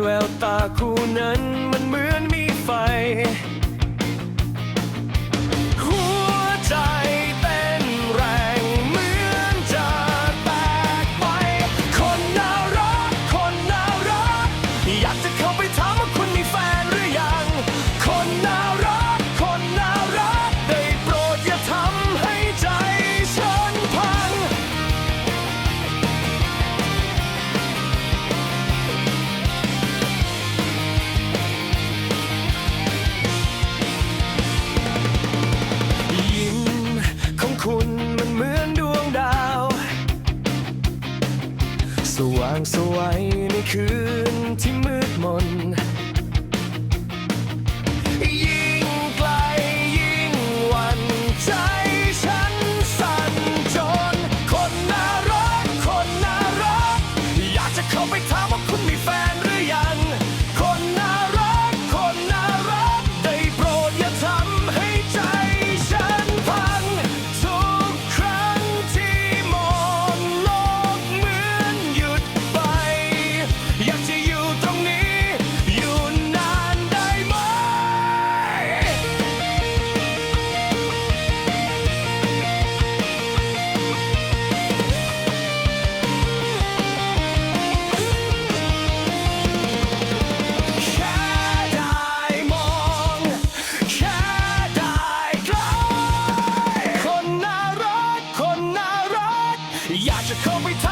แววตาคู่นั้นมันเหมือนมีไฟ สว่างสวัยในคืนที่มืดมน ยิงไกลยิงวันใจฉันสั่นจน คนน่ารักคนน่ารัก อยากจะเข้าไปถามว่าคุณมีแฟนหรือ Call time.